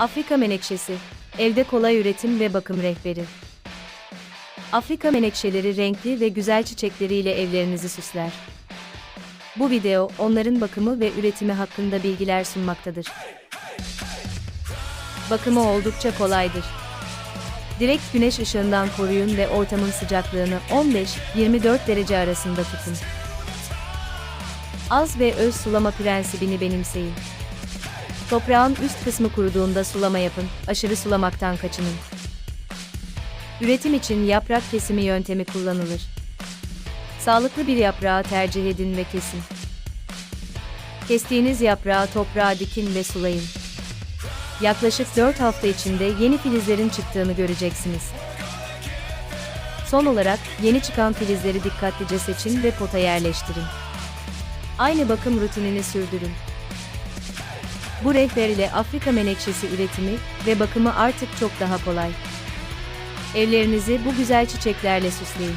Afrika menekşesi, evde kolay üretim ve bakım rehberi. Afrika menekşeleri renkli ve güzel çiçekleriyle evlerinizi süsler. Bu video, onların bakımı ve üretimi hakkında bilgiler sunmaktadır. Bakımı oldukça kolaydır. Direkt güneş ışığından koruyun ve ortamın sıcaklığını 15-24 derece arasında tutun. Az ve öz sulama prensibini benimseyin. Toprağın üst kısmı kuruduğunda sulama yapın, aşırı sulamaktan kaçının. Üretim için yaprak kesimi yöntemi kullanılır. Sağlıklı bir yaprağı tercih edin ve kesin. Kestiğiniz yaprağı toprağa dikin ve sulayın. Yaklaşık 4 hafta içinde yeni filizlerin çıktığını göreceksiniz. Son olarak yeni çıkan filizleri dikkatlice seçin ve pota yerleştirin. Aynı bakım rutinini sürdürün. Bu rehber ile Afrika menekşesi üretimi ve bakımı artık çok daha kolay. Evlerinizi bu güzel çiçeklerle süsleyin.